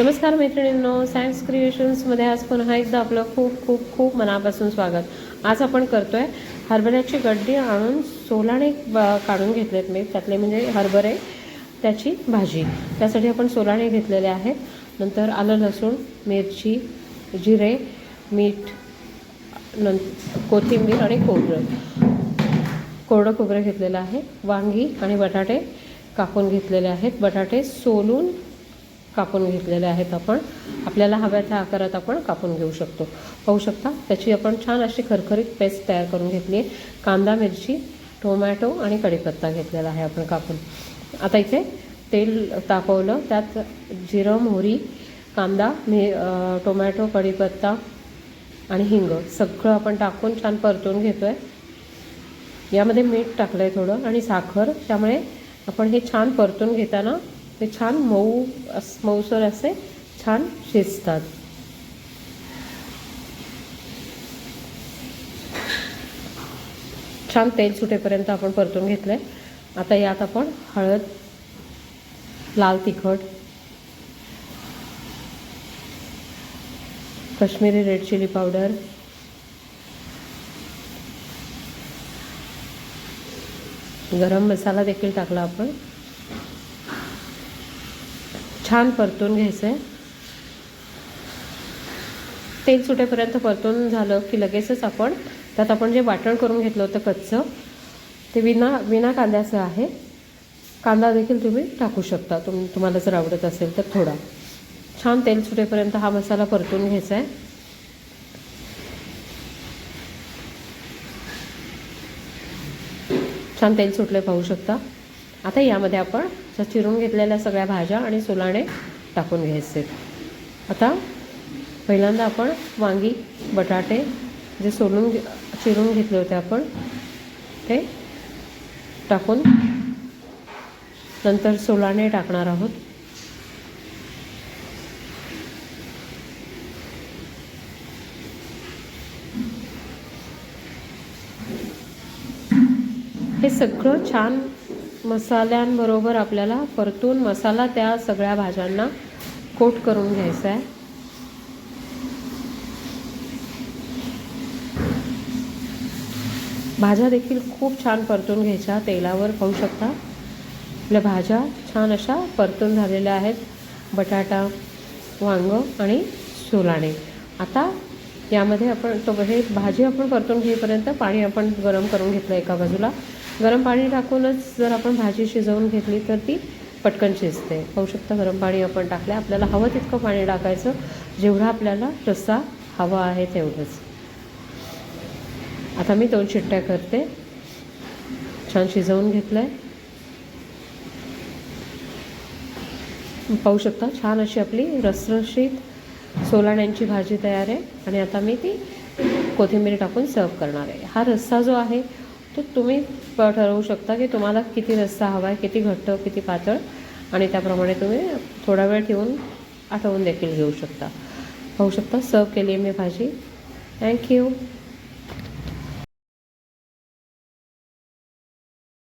नमस्कार मैत्रिणींनो सायन्स क्रिएशन्समध्ये आज पुन्हा एकदा आपलं खूप खूप खूप मनापासून स्वागत. आज आपण करतो आहे हरभऱ्याची गड्डी आणून सोलाने ब- काढून घेतलेत मी. त्यातले म्हणजे हरभरे त्याची भाजी. त्यासाठी आपण सोलाने घेतलेले आहेत. नंतर आलं लसूण मिरची जिरे मीठ नं कोथिंबीर आणि खोबरं. कोरडं खोबरं घेतलेलं आहे. वांगी आणि बटाटे कापून घेतलेले आहेत. बटाटे सोलून कापून घेतलेले आहेत आपण. आपल्याला हव्या त्या आकारात आपण कापून घेऊ शकतो. पाहू शकता त्याची आपण छान अशी खरखरीत पेस्ट तयार करून घेतली आहे. कांदा मिरची टोमॅटो आणि कढीपत्ता घेतलेला आहे आपण कापून. आता इथे तेल तापवलं त्यात जिरं मोहरी कांदा मी टोमॅटो कढीपत्ता आणि हिंग सगळं आपण टाकून छान परतून घेतो आहे यामध्ये मीठ टाकलं आहे थोडं आणि साखर त्यामुळे आपण हे छान परतून घेताना ते छान मऊ अस मऊसर असे छान शिजतात. छान तेल सुटेपर्यंत आपण परतून घेतलं आहे आता यात आपण हळद लाल तिखट कश्मीरी रेड चिली पावडर गरम मसाला देखील टाकला आपण. छान परतून घ्यायचं आहे तेल सुटेपर्यंत परतून झालं की लगेचच आपण त्यात आपण जे वाटण करून घेतलं होतं कच्चं ते विना विना कांद्याचं आहे. कांदा देखील तुम्ही टाकू शकता तुम तुम्हाला जर आवडत असेल तर थोडा. छान तेल सुटेपर्यंत हा मसाला परतून घ्यायचा आहे छान तेल सुटले पाहू शकता. आता यामध्ये आपण ज्या चिरून घेतलेल्या सगळ्या भाज्या आणि सोलाणे टाकून घ्यायचे. आता पहिल्यांदा आपण वांगी बटाटे जे सोलून घे चिरून घेतले होते आपण ते टाकून नंतर सोलाणे टाकणार आहोत. हे सगळं छान मसाल्यांबरोबर आपल्याला परतून मसाला त्या सगळ्या भाज्यांना कोट करून घ्यायचा आहे. भाज्या देखील खूप छान परतून घ्यायच्या तेलावर पाहू शकता. आपल्या भाज्या छान अशा परतून झालेल्या आहेत. बटाटा वांग आणि सोलाणे. आता यामध्ये आपण तो हे भाजी आपण परतून घेईपर्यंत पाणी आपण गरम करून घेतलं एका बाजूला. गरम पाणी टाकूनच जर आपण भाजी शिजवून घेतली तर ती पटकन शिजते. पाहू शकता गरम पाणी आपण टाकलं आपल्याला हवं तितकं पाणी टाकायचं जेवढा आपल्याला रस्सा हवा आहे तेवढंच. आता मी दोन शिट्ट्या करते. छान शिजवून घेतलं आहे पाहू शकता छान अशी आपली रसरशीत सोलाण्यांची भाजी तयार आहे. आणि आता मी ती कोथिंबीर टाकून सर्व करणार आहे. हा रस्सा जो आहे तर तुम्ही ठरवू शकता की तुम्हाला किती रस्सा हवा आहे किती घट्ट किती पातळ. आणि त्याप्रमाणे तुम्ही थोडा वेळ ठेवून आठवून देखील घेऊ शकता. पाहू शकता. सर्व केली आहे मी भाजी. थँक्यू